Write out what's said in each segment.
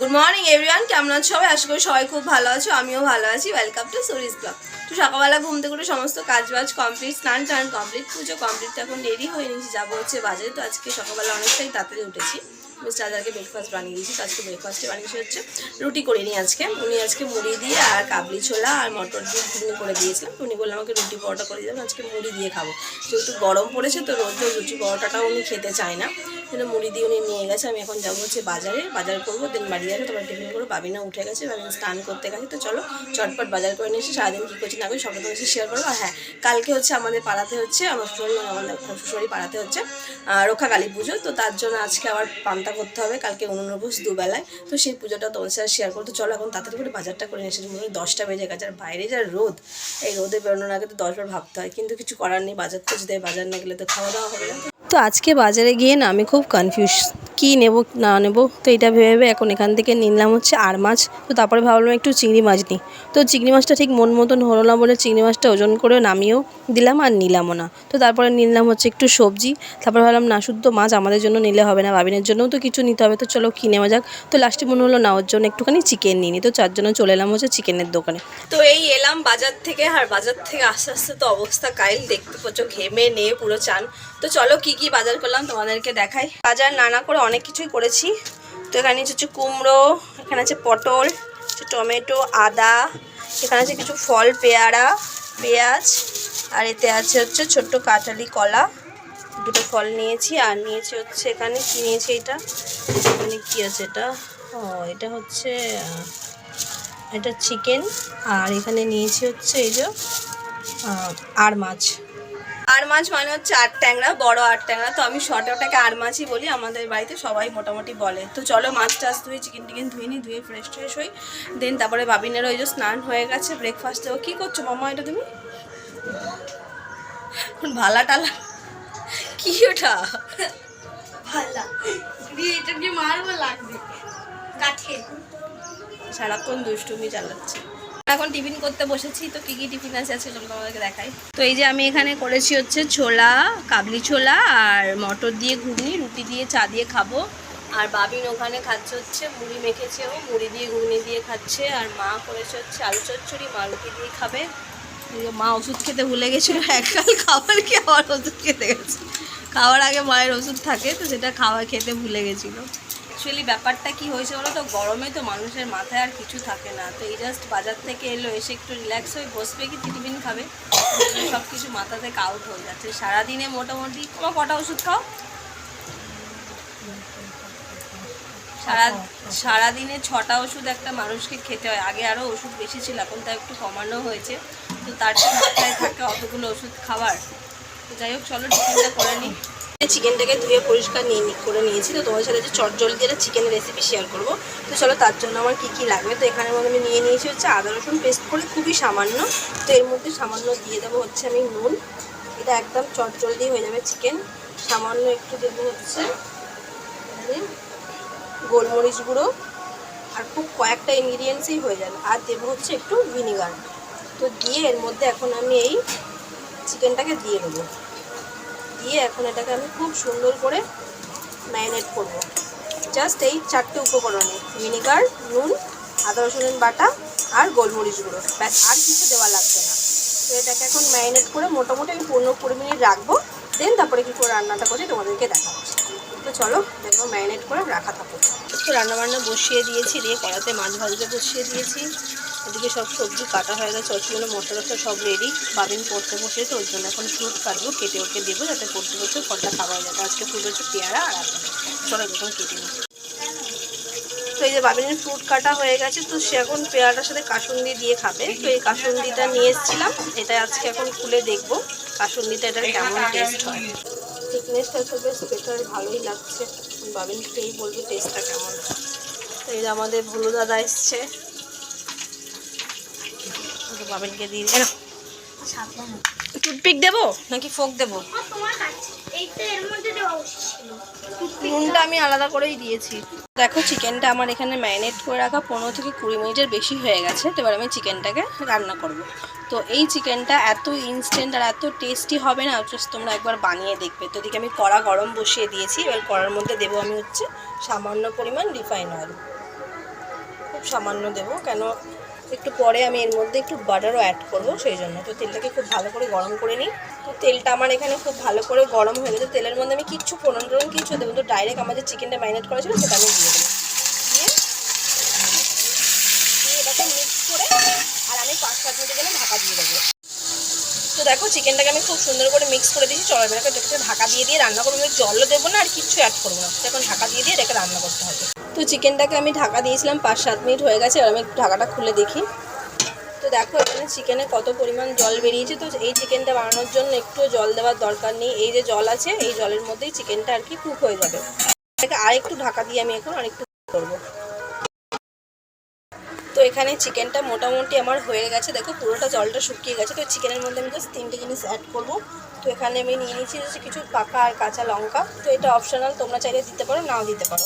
Good morning everyone কেমন আছো সবাই? আশা করি সবাই খুব ভালো আছো। আমিও ভালো আছি। ওয়েলকাম টু সুরিজ ব্লগ তো সকালবেলা ঘুম থেকে সমস্ত কাজ বাজ কমপ্লিট স্নান টান কমপ্লিট পুজো কমপ্লিট এখন দেরি হয়ে নিয়েছি। যাব হচ্ছে বাজারে। তো আজকে সকালবেলা অনেকটাই তাড়াতাড়ি উঠেছি। আজারকে ব্রেকফাস্ট বানিয়ে দিয়েছি। আজকে ব্রেকফাস্টে বানিয়েছি হচ্ছে রুটি করে নিই আজকে। উনি আজকে মুড়ি দিয়ে আর কাবলি ছোলা আর মটর দিয়ে করে দিয়েছিলাম। উনি বললাম আমাকে রুটি পরোটা করে দিলাম আজকে মুড়ি দিয়ে খাব। যেহেতু গরম পড়েছে তো রোজ রুটি পরোটাটাও উনি খেতে চায় না। সেটা মুড়ি দিয়ে উনি নিয়ে গেছে। আমি এখন যাব হচ্ছে বাজারে। বাজার করব দেন বাড়ি যাব তোমার টিফিন করব। বাবিনা উঠে গেছে। বাবিনা স্নান করতে গেছে। তো চলো চটপট বাজার করে নিয়ে এসে সারাদিন কী করছি না করি সবটা তোমার শেয়ার করব। আর হ্যাঁ কালকে হচ্ছে আমাদের পাড়াতে হচ্ছে আমার শ্বশুর আমাদের শ্বশুরি পাড়াতে হচ্ছে আহ, রক্ষা কালী পুজো। তো তার জন্য আজকে আবার পান্তা করতে হবে, কালকে উননবস দুবেলায়। তো সেই পুজোটা তোমার সাথে শেয়ার করতে চলো এখন তাড়াতাড়ি করে বাজারটা করে নিয়ে এসেছি মনে হয় দশটা বেজে গেছে। আর বাইরে যা রোদ, এই রোদে বেরোনোর আগে তো দশবার ভাবতে হয়। কিন্তু কিছু করার নেই, বাজার তো যদি বাজার না গেলে তো খাওয়া দাওয়া হবে না। তো আজকে বাজারে গিয়ে না আমি খুব কনফিউজ কী নেব, না নেব, তো এটা ভেবে ভেবে এখন এখান থেকে নিলাম হচ্ছে আর মাছ। তো তারপরে ভাবলাম একটু চিংড়ি মাছ নিই। তো চিংড়ি মাছটা ঠিক মন মতন হলো না বলে চিংড়ি মাছটা ওজন করে নামিয়েও দিলাম আর নিলামও না। তো তারপরে নিলাম হচ্ছে একটু সবজি। তারপরে ভাবলাম না, শুদ্ধ মাছ আমাদের জন্য নিলে হবে না বাবিনের জন্যও তো কিছু নিতে হবে, তো চলো কিনে নেওয়া যাক। তো লাস্টে মনে হলো না, ওর জন্য একটুখানি চিকেন নিয়ে নিই তো চার জন্য চলে এলাম হচ্ছে চিকেনের দোকানে। তো এই এলাম বাজার থেকে, আর বাজার থেকে আস্তে আস্তে তো অবস্থা কাইল, দেখতে পাচ্ছ ঘেমে নিয়ে পুরো চান। তো চলো কি কি বাজার করলাম তোমাদেরকে দেখাই। বাজার নানা করে অনেক কিছুই করেছি। তো এখানে হচ্ছে কুমড়ো, এখানে আছে পটল টমেটো, আদা, এখানে আছে কিছু ফল, পেয়ারা, পেঁয়াজ, আর এতে আছে হচ্ছে ছোট্ট কাঁঠালি কলা। দুটো ফল নিয়েছি, আর নিয়েছি হচ্ছে এখানে কি নিয়েছি এটা? এখানে কি আছে এটা? ও, এটা হচ্ছে এটা চিকেন, আর এখানে নিয়েছি হচ্ছে এই যে আর মাছ। আর মাছ মানে হচ্ছে আট ট্যাংরা, বড় আট ট্যাংরা। তো আমি শর্টে ওটাকে আর মাছই বলি, আমাদের বাড়িতে সবাই মোটামুটি বলে। তো চলো মাছ টাছ ধুয়ে, চিকেন টিকেন ধুয়ে নিই, ধুয়ে ফ্রেশ ট্রেশ হই। দেন তারপরে বাবিনের ওই যে স্নান হয়ে গেছে ব্রেকফাস্ট দেবো কী করছ মামা এটা তুমি? ভালা টালা। কি ওটা ভালো দিয়ে এটা মারবো লাগবে। কাঠে। সারাক্ষণ দুষ্টুমি চালাচ্ছে। এখন টিফিন করতে বসেছি তো কি কি টিফিন আছে আজকে চলো তোমাদেরকে দেখাই। তো এই যে আমি এখানে করেছি হচ্ছে ছোলা কাবলি ছোলা আর মটর দিয়ে ঘুগনি রুটি দিয়ে চা দিয়ে খাব। আর বাবিন ওখানে খাচ্ছে হচ্ছে মুড়ি মেখেছে ও মুড়ি দিয়ে ঘুগনি দিয়ে খাচ্ছে। আর মা করেছে হচ্ছে আলু চচ্চড়ি মা রুটি দিয়ে খাবে। মা ওষুধ খেতে ভুলে গেছিল, এককাল খাবার কি আবার ওষুধ খেতে গেছে। খাওয়ার আগে মায়ের ওষুধ থাকে, তো সেটা খাওয়া খেতে ভুলে গেছিল। অ্যাকচুয়ালি ব্যাপারটা কি হয়েছে বলো তো? গরমে তো মানুষের মাথায় আর কিছু থাকে না। তো এই জাস্ট বাজার থেকে এলো, এসে একটু রিল্যাক্স হয়ে বসবে কি টিফিন খাবে? সব কিছু মাথা থেকে আউট হয়ে যাচ্ছে। সারাদিনে মোটামুটি তোমার কটা ওষুধ খাও? সারা, সারাদিনে ছটা ওষুধ একটা মানুষকে খেতে হয়। আগে আরও ওষুধ বেশি ছিল, এখন তা একটু কমানো হয়েছে। তো তার মাথায় থাকে অতগুলো ওষুধ খাবার। তো যাই হোক, চলো টিফিনটা করে নিই চিকেনটাকে ধুয়ে পরিষ্কার নিয়ে করে নিয়েছি। তো তোমার সাথে চট জল দিয়ে চিকেনের রেসিপি শেয়ার করব, তো চলো তার জন্য আমার কী কী লাগবে? তো মধ্যে আমি নিয়ে নিয়েছি হচ্ছে আদা, রসুন পেস্ট করে খুবই সামান্য। তো এর মধ্যে সামান্য দিয়ে দেবো হচ্ছে আমি নুন। এটা একদম চট জল দিয়ে হয়ে যাবে চিকেন সামান্য একটু দেবো হচ্ছে গোলমরিচ গুঁড়ো। আর খুব কয়েকটা ইনগ্রিডিয়েন্টসই হয়ে যাবে। আর দেবো হচ্ছে একটু ভিনিগার তো দিয়ে এর মধ্যে এখন আমি এই চিকেনটাকে দিয়ে দেবো। দিয়ে এখন এটাকে আমি খুব সুন্দর করে ম্যারিনেট করব। জাস্ট এই চারটে উপকরণে, ভিনিগার, নুন, আদা, রসুনের বাটা আর গোলমরিচ গুঁড়ো। ব্যাস, আর কিছু দেওয়া লাগবে না। তো এটাকে এখন ম্যারিনেট করে মোটামুটি আমি পনেরো কুড়ি মিনিট রাখব। দেন তারপরে কী করে রান্নাটা করছি তোমাদেরকে দেখাচ্ছি তো চলো দেখব ম্যারিনেট করে রাখা থাকো একটু রান্নাবান্না বসিয়ে দিয়েছি, দিয়ে কড়াতে মাছ ভাজতে বসিয়ে দিয়েছি। এদিকে সব সবজি কাটা হয়ে গেছে ওর জন্য টশলা সব রেডি বাবিন পড়তে বসে তো, ওর জন্য এখন ফ্রুট কাটবো, কেটে ওকে দেবো যাতে পড়তে পড়তে ফলটা খাওয়া যাবে আজকে ফ্রুট হচ্ছে পেয়ারা আর আপেল চলো যখন কেটে নিই। তো এই যে বাবিনের ফ্রুট কাটা হয়ে গেছে, তো সে এখন পেয়ারাটার সাথে কাসুন্দি দিয়ে খাবে। তো এই কাসুন্দিটা নিয়ে এসেছিলাম, এটা আজকে এখন খুলে দেখব, কাসুন্দিটা এটার কেমন টেস্ট হয়। থিকনেসটা তো বেশ বেটার ভালোই লাগছে। বাবিন খেয়েই বলবে টেস্টটা কেমন। তো এই যে আমাদের ভুলু দাদা এসছে। ওকে বাবিনকে দিয়ে দিই টুথপিক দেবো? নাকি ফোক দেবো? নুনটা আমি আলাদা করেই দিয়েছি। দেখো চিকেনটা আমার এখানে ম্যারিনেট করে রাখা পনেরো থেকে কুড়ি মিনিটের বেশি হয়ে গেছে। তো এবার আমি চিকেনটাকে রান্না করব। তো এই চিকেনটা এত ইনস্ট্যান্ট আর এত টেস্টি হবে না জাস্ট তোমরা একবার বানিয়ে দেখবে। তো এদিকে আমি কড়া গরম বসিয়ে দিয়েছি। এবার কড়ার মধ্যে দেবো আমি হচ্ছে সামান্য পরিমাণ রিফাইন অয়েল খুব সামান্য দেবো কেন একটু পরে আমি এর মধ্যে একটু বাটারও অ্যাড করব, সেই জন্য। তো তেলটাকে খুব ভালো করে গরম করে নিই। তো তেলটা আমার এখানে খুব ভালো করে গরম হয়ে গেছে। তেলের মধ্যে আমি কিচ্ছু ফোড়ন কিছু দেবো তো ডাইরেক্ট আমার যে চিকেনটা ম্যারিনেট করা সেটা আমি দিয়ে দেবো দিয়ে দিয়ে এটাকে মিক্স করে আর আমি পাঁচ সাত মিনিটের জন্য ঢাকা দিয়ে দেবো তো দেখো চিকেনটাকে আমি খুব সুন্দর করে মিক্স করে দিয়েছি। চলো এবার এটাকে ঢাকা দিয়ে দিয়ে রান্না করব। আমি জলও দেবো না, আর কিচ্ছু অ্যাড করব না। এখন ঢাকা দিয়ে দিয়ে এটাকে রান্না করতে হবে। তো চিকেনটাকে আমি ঢাকা দিয়েছিলাম পাঁচ সাত মিনিট হয়ে গেছে। এবার আমি ঢাকাটা খুলে দেখি। তো দেখো, এখানে চিকেনে কত পরিমাণ জল বেরিয়েছে। তো এই চিকেনটা বানানোর জন্য একটু জল দেওয়ার দরকার নেই। এই যে জল আছে, এই জলের মধ্যেই চিকেনটা আর কি কুক হয়ে যাবে। এটাকে আরেকটু ঢাকা দিয়ে আমি এখন আরেকটু করব। তো এখানে চিকেনটা মোটামুটি আমার হয়ে গেছে। দেখো, পুরোটা জলটা শুকিয়ে গেছে। তো চিকেনের মধ্যে আমি জাস্ট তিনটে জিনিস অ্যাড করব। তো এখানে আমি নিয়ে নিয়েছি হচ্ছে কিছু পাকা আর কাঁচা লঙ্কা। তো এটা অপশনাল তোমরা চাইলে দিতে পারো, নাও দিতে পারো।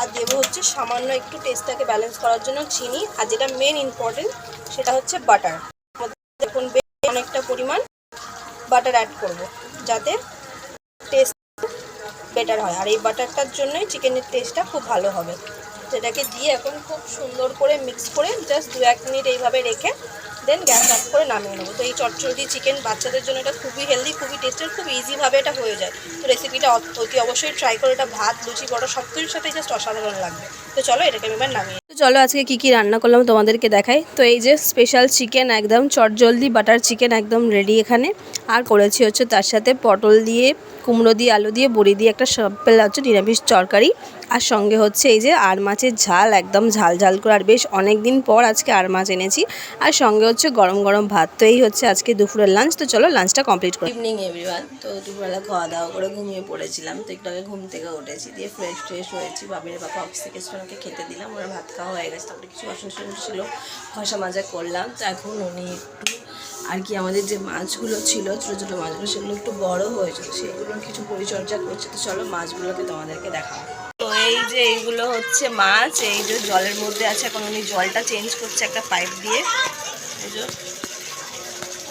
আর দেবো হচ্ছে সামান্য একটু টেস্টটাকে ব্যালেন্স করার জন্য চিনি। আর যেটা মেন ইম্পর্টেন্ট সেটা হচ্ছে বাটার দেখুন অনেকটা পরিমাণ বাটার অ্যাড করব, যাতে টেস্ট বেটার হয়। আর এই বাটারটার জন্যই চিকেনের টেস্টটা খুব ভালো হবে। এটাকে দিয়ে এখন খুব সুন্দর করে মিক্স করে জাস্ট দু এক মিনিট এইভাবে রেখে দেন গ্যাস অফ করে নামিয়ে নেব। তো এই চটচটি চিকেন বাচ্চাদের জন্য এটা খুবই হেলদি খুবই টেস্টের খুব ইজিভাবে এটা হয়ে যায়। তো রেসিপিটা অত- অতি অবশ্যই ট্রাই করে এটা ভাত, লুচি বড় সব কিছুর সাথে জাস্ট অসাধারণ লাগবে। তো চলো এটাকে আমি এবার নামিয়ে তো চলো আজকে কি কি রান্না করলাম তোমাদেরকে দেখাই। তো এই যে স্পেশাল চিকেন একদম চটজলদি বাটার চিকেন একদম রেডি এখানে। আর করেছি হচ্ছে তার সাথে পটল দিয়ে কুমড়ো দিয়ে, আলু দিয়ে, বড়ি দিয়ে একটা সাম্পেল হচ্ছে নিরামিষ তরকারি। আর সঙ্গে হচ্ছে এই যে আর মাছের ঝাল, একদম ঝাল ঝাল করে। আর বেশ অনেক দিন পর আজকে আর মাছ এনেছি। আর সঙ্গে হচ্ছে গরম গরম ভাত। তো এই হচ্ছে আজকে দুপুরের লাঞ্চ তো চলো লাঞ্চটা কমপ্লিট করি। ইভিনিং এভরিওয়ান তো দুপুরবেলা খাওয়া দাওয়া করে ঘুমিয়ে পড়েছিলাম। তো একটু আগে ঘুম থেকে উঠেছি। দিয়ে ফ্রেশ ট্রেশ হয়েছি। বাবির বাবা অফিস থেকে ওনাকে খেতে দিলাম। ওরা ভাত খাওয়া হয়ে গেছে। তারপরে কিছু টাসন ছিল। ঘষা মাজা করলাম। তো এখন উনি একটু আর কি আমাদের যে মাছগুলো ছিল, ছোটো ছোটো মাছগুলো, সেগুলো একটু বড় হয়েছে তো সেগুলোর কিছু পরিচর্যা করছে। তো চলো মাছগুলোকে তোমাদেরকে দেখাবো। তো এই যে এইগুলো হচ্ছে মাছ, এই যে জলের মধ্যে আছে, এখন উনি জলটা চেঞ্জ করছে একটা পাইপ দিয়ে। এই যে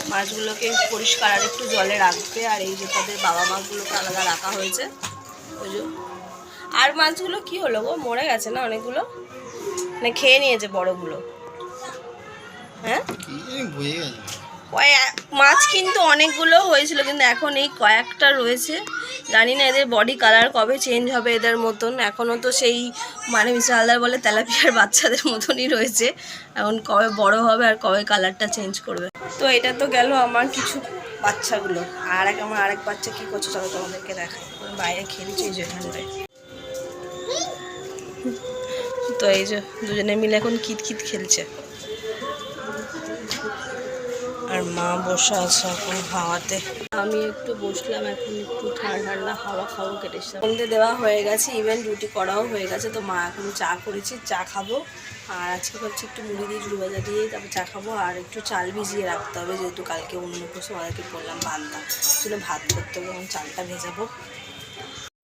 মাছগুলোকে পরিষ্কার আর একটু জলে রাখবে, আর এই যে তাদের বাবা মাছগুলোকে আলাদা রাখা হয়েছে। ওই যে আর মাছগুলো কি হলো গো? মরে গেছে না অনেকগুলো? মানে খেয়ে নিয়েছে বড়গুলো। হ্যাঁ? মাছ কিন্তু অনেকগুলো হয়েছিল, কিন্তু এখন এই কয়েকটা রয়েছে। জানি না এদের বডি কালার কবে চেঞ্জ হবে এদের মতন। এখনও তো সেই মানে মিস্টার হালদার বলে তেলাপিয়ার বাচ্চাদের মতনই রয়েছে। এখন কবে বড় হবে আর কবে কালারটা চেঞ্জ করবে। তো এটা তো গেল আমার কিছু বাচ্চাগুলো। আর এক আমার আরেক বাচ্চা কী করছে চলো তোমাদেরকে দেখাই। বাইরে খেলছে এই যে তো এই যে দুজনে মিলে এখন কিত কিত খেলছে। আর মা বসে আছে এখন হাওয়াতে। আমি একটু বসলাম, এখন একটু ঠান্ডা ঠান্ডা হাওয়া খাব, কেটে সন্ধে দেওয়া হয়ে গেছে ইভেন রুটি করাও হয়ে গেছে, তো মা এখন চা করেছি, চা খাব। আর আজকে ভাবছি একটু মুড়ি দিয়ে চুড়ি ভাজা দিয়ে তারপর চা খাব, আর একটু চাল ভিজিয়ে রাখতে হবে, যেহেতু কালকে অন্য কিছু, ওদেরকে বললাম পান্তা জন্য ভাত করতে হবে এবং চালটা ভেজাবো।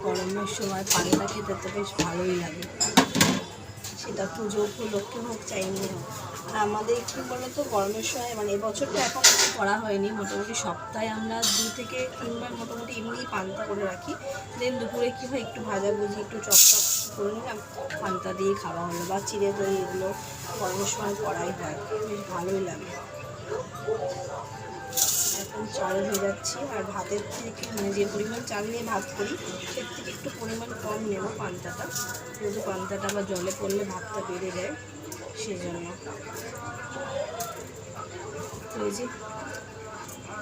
গরমের সময় পান্তা খেতে তো বেশ ভালোই লাগে। সেটা পুজো উপলক্ষে হোক চাইনি হোক। আমাদের কী বলতো, গরমের সময় মানে এবছর তো এখন কিছু করা হয়নি। মোটামুটি সপ্তাহে আমরা দু থেকে তিনবার মোটামুটি এমনি পান্তা করে রাখি। দেন দুপুরে কী হয়, একটু ভাজা ভুজি, একটু চপ টপ করে নিলাম, পান্তা দিয়ে খাওয়া হলো বা চিড়ে দই এগুলো গরমের সময় করাই হয়। বেশ ভালোই লাগে। এখন চাল ভেজাচ্ছি আর ভাতের থেকে মানে যে পরিমাণ চাল নিয়ে ভাত করি সের থেকে একটু পরিমাণ কম নেব পান্তাটা। যেহেতু পান্তাটা আবার জলে পড়লে ভাতটা বেড়ে যায়। সেই জন্য এই যে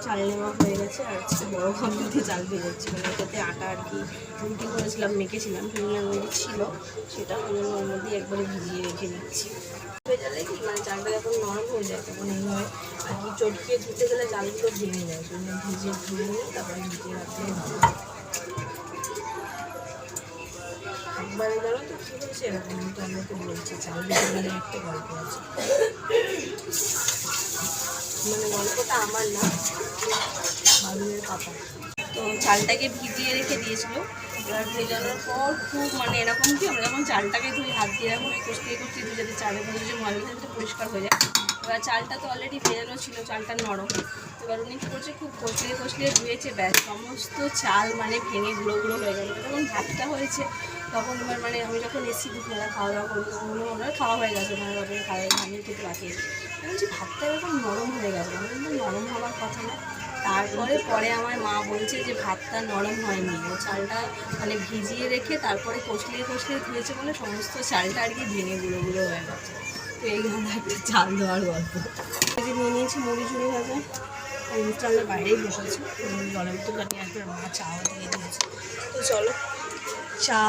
চাল নেওয়া হয়ে গেছে, আর বড় গামলাতে চাল ভেজাচ্ছি মানে এটাতে আটা আর কি রুটি করেছিলাম, মেখেছিলাম ফিরলাম ওই ছিল, সেটা ওই জন্য ওর মধ্যে একবারে ভিজিয়ে রেখে দিচ্ছি। ভেজালে কি মানে চালটা যখন নরম হয়ে যায়, তখন এইভাবে আর কি চটকিয়ে ধুতে গেলে চালগুলো ভেঙে যায়। সেই ভিজিয়ে ধুয়ে তারপরে ভিজিয়ে হবে জানো তো কী এরকম তো আমাকে বলছে ভিজে একটা গল্প আছে। মানে গল্পটা আমার না বাবুলের পাপা তো চালটাকে ভিজিয়ে রেখে দিয়েছিল। এবার ভেজানোর পর খুব মানে এরকম কি, আমরা যখন চালটাকে ধুই, হাত দিয়ে এরকম কষিয়ে কষিয়ে ধুই যাতে চালের মধ্যে যে ময়লা থাকে পরিষ্কার হয়ে যায়। এবার চালটা তো অলরেডি ভেজানো ছিল, চালটা নরম। এবার উনি কী করছে, খুব কষলিয়ে কষলিয়ে ধুয়েছে, ব্যাস, সমস্ত চাল মানে ভেঙে গুঁড়ো গুঁড়ো হয়ে গেল। তখন ভাতটা হয়েছে তখন তোমার মানে আমি যখন এসি দুপুরবেলা খাওয়া দাওয়া করব, তখন মনে হলো খাওয়া হয়ে গেছে মানে বাপের খাওয়া আমি খেতে বাকি আমি বলছি, ভাতটা এরকম নরম হয়ে গেছে। আমি নরম হওয়ার কথা না। তারপরে পরে আমার মা বলছে যে, ভাতটা নরম হয়নি। ও চালটা মানে ভিজিয়ে রেখে তারপরে কষলিয়ে কষলিয়ে ধুয়েছে বলে সমস্ত চালটা আর কি ভেঙে গুঁড়ো গুঁড়ো হয়ে গেছে। তো এই হলো একটা চাল দেওয়ার গল্প। যে নিয়ে নিয়েছি মুড়ি চুড়ি ভাজা, আর ইনস্টলের বাইরেই বসেছে। জলের নিয়ে আসবে আর মা চাও দিয়ে দিয়েছে। তো চলো চা,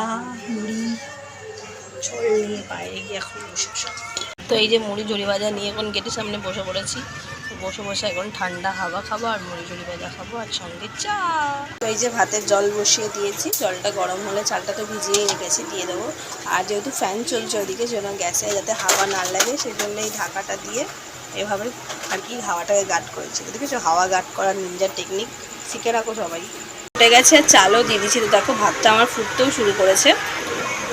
মুড়ি, ঝোল বাইরে গিয়ে এখন বসে তো এই যে মুড়ি ঝুড়ি ভাজা নিয়ে এখন গেটের সামনে বসে পড়েছি। বসে বসে এখন ঠান্ডা হাওয়া খাব আর মুড়ি ঝুড়ি ভাজা খাব আর সঙ্গে চা। তো এই যে ভাতের জল বসিয়ে দিয়েছি, জলটা গরম হলে চালটা তো ভিজিয়েই রেখেছি, দিয়ে দেবো। আর যেহেতু ফ্যান চলছে ওইদিকে সেজন্য গ্যাসে যাতে হাওয়া না লাগে সেই জন্য এই ঢাকাটা দিয়ে এভাবে আর কি হাওয়াটাকে গার্ড করেছি। দেখেছ? হাওয়া গার্ড করার নিনজার টেকনিক শিখে রাখো সবাই। ফুটে গেছে, চালও দিয়ে দিয়েছি। তো দেখো, ভাতটা আমার ফুটতেও শুরু করেছে।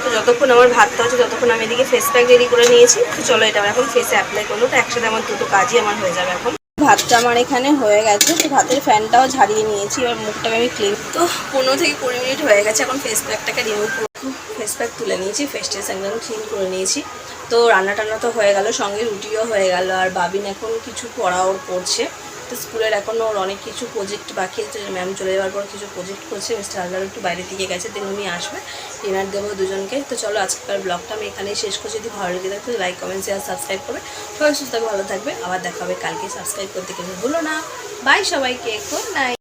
তো যতক্ষণ আমার ভাতটা হচ্ছে, ততক্ষণ আমি এদিকে ফেস প্যাক রেডি করে নিয়েছি। তো চলো, এটা আমার এখন ফেসে অ্যাপ্লাই করব। তো একসাথে আমার দুটো কাজই আমার হয়ে যাবে এখন। ভাতটা আমার এখানে হয়ে গেছে। তো ভাতের ফ্যানটাও ঝাড়িয়ে নিয়েছি। এবার মুখটাকে আমি ক্লিন তো পনেরো থেকে কুড়ি মিনিট হয়ে গেছে এখন ফেস প্যাকটাকে রিমুভ করব ফেস প্যাক তুলে নিয়েছি। ফেস টেস একদম ক্লিন করে নিয়েছি। তো রান্না টান্না তো হয়ে গেল, সঙ্গে রুটিও হয়ে গেল। আর বাবিন এখন কিছু পড়া ওর করছে। তো স্কুলের এখনও ওর অনেক কিছু প্রজেক্ট বাকি আছে। ম্যাম চলে যাওয়ার পর কিছু প্রজেক্ট করছে। মিস্টার হালদার একটু বাইরে থেকে গেছে দিন উনি আসবে। ডিনার দেবো দুজনকে। তো চলো, আজকের ব্লগটা আমি এখানেই শেষ করছি। যদি ভালো লেগে থাকে লাইক কমেন্ট শেয়ার সাবস্ক্রাইব করবে। সবাই সুস্থ ভালো থাকবে। আবার দেখা হবে কালকে সাবস্ক্রাইব করতে। গেলে ভুলো না। বাই সবাইকে। Good night